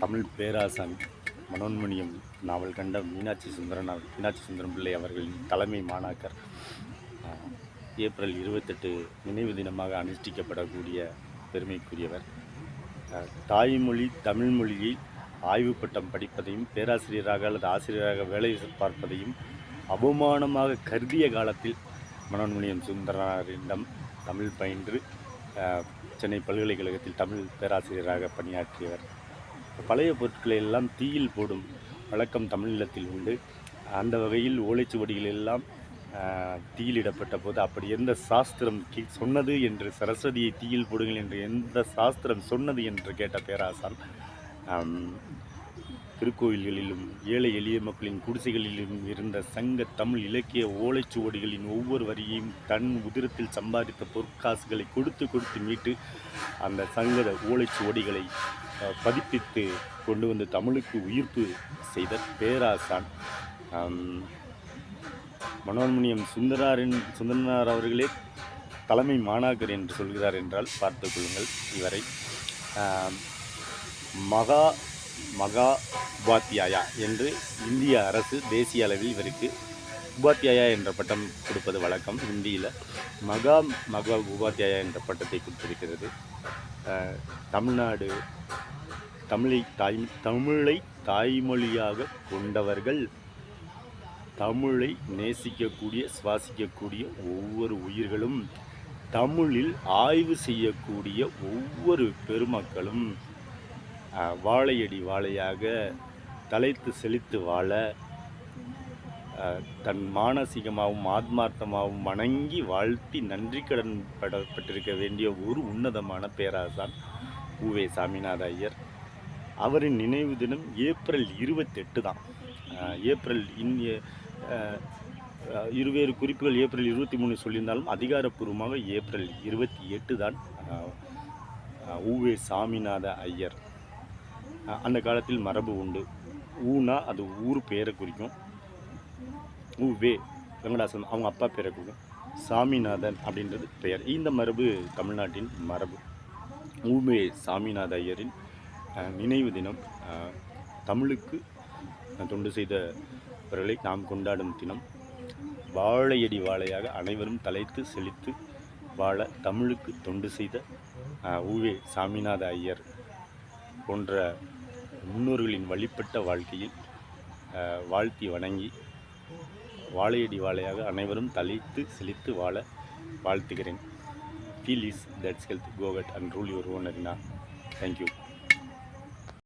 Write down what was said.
தமிழ் பேராசான் மனோன்மணியம் நாவல் கண்ட மீனாட்சி சுந்தரன் மீனாட்சி சுந்தரம் பிள்ளை அவர்களின் தலைமை மாணாக்கர். ஏப்ரல் இருபத்தெட்டு நினைவு தினமாக அனுஷ்டிக்கப்படக்கூடிய பெருமைக்குரியவர். தாய்மொழி தமிழ் மொழியை ஆய்வு பட்டம் படிப்பதையும் பேராசிரியராக அல்லது ஆசிரியராக வேலை பார்ப்பதையும் அவமானமாக கருதிய காலத்தில் மனோன்மணியம் சுந்தரனாரிடம் தமிழ் பயின்று சென்னை பல்கலைக்கழகத்தில் தமிழ் பேராசிரியராக பணியாற்றியவர். பழைய பொருட்களை எல்லாம் தீயில் போடும் வழக்கம் தமிழீழத்தில் உண்டு. அந்த வகையில் ஓலைச்சுவடிகள் எல்லாம் தீயிலிடப்பட்ட போது அப்படி எந்த சாஸ்திரம் சொன்னது என்று சரஸ்வதியை தீயில் போடுங்கள் என்று எந்த சாஸ்திரம் சொன்னது என்று கேட்ட பேராசான் திருக்கோயில்களிலும் ஏழை எளிய மக்களின் குடிசைகளிலும் இருந்த சங்க தமிழ் இலக்கிய ஓலைச்சுவடிகளின் ஒவ்வொரு வரியையும் தன் உதிரத்தில் சம்பாதித்த பொற்காசுகளை கொடுத்து கொடுத்து மீட்டு அந்த சங்கத ஓலைச்சுவடிகளை பதிப்பித்து கொண்டு வந்து தமிழுக்கு உயிர்ப்பு செய்த பேராசான். மனோன்மணியம் சுந்தராரின் சுந்தரனார் அவர்களே தலைமை மாணாக்கர் என்று சொல்கிறார் என்றால் பார்த்து கொள்ளுங்கள் இவரை. மகா மகா உபாத்தியாயா என்று இந்திய அரசு தேசிய அளவில் இவருக்கு உபாத்தியாயா என்ற பட்டம் கொடுப்பது வழக்கம். ஹிந்தியில் மகா மகா உபாத்தியாயா என்ற பட்டத்தை கொடுத்திருக்கிறது. தமிழ்நாடு தமிழை தாய் தமிழை தாய்மொழியாக கொண்டவர்கள் தமிழை நேசிக்கக்கூடிய சுவாசிக்கக்கூடிய ஒவ்வொரு உயிர்களும் தமிழில் ஆய்வு செய்யக்கூடிய ஒவ்வொரு பெருமக்களும் வாழையடி வாழையாக தலைத்து செழித்து வாழ தன் மானசீகமாகவும் ஆத்மார்த்தமாகவும் வணங்கி வாழ்த்தி நன்றி கடன் படப்பட்டிருக்க வேண்டிய ஒரு உன்னதமான பேராசான் ஊவே சாமிநாத ஐயர் அவரின் நினைவு தினம் ஏப்ரல் இருபத்தெட்டு தான். ஏப்ரல் இன் இருவேறு குறிப்புகள் ஏப்ரல் இருபத்தி மூணு சொல்லியிருந்தாலும் அதிகாரப்பூர்வமாக ஏப்ரல் இருபத்தி எட்டு தான் ஊவே சாமிநாத ஐயர் அந்த காலத்தில் மரபு உண்டு. ஊனா அது ஊர் பேரை குறிக்கும். உவே வெங்கடாசலம் அவங்க அப்பா பேரை குறிக்கும் சாமிநாதன் அப்படின்றது பெயர். இந்த மரபு தமிழ்நாட்டின் மரபு. ஊவே சாமிநாத ஐயரின் நினைவு தினம். தமிழுக்கு தொண்டு செய்தவர்களை நாம் கொண்டாடும் தினம். வாழையடி வாழையாக அனைவரும் தலைத்து செழித்து வாழ தமிழுக்கு தொண்டு செய்த அஹ், உவே சாமிநாத ஐயர் போன்ற முன்னோர்களின் வழிபட்ட வாழ்க்கையில் வாழ்த்தி வணங்கி வாழையடி வாழையாக அனைவரும் தலைத்து செழித்து வாழ வாழ்த்துகிறேன். Feel is that's health go get and rule your own arena thank you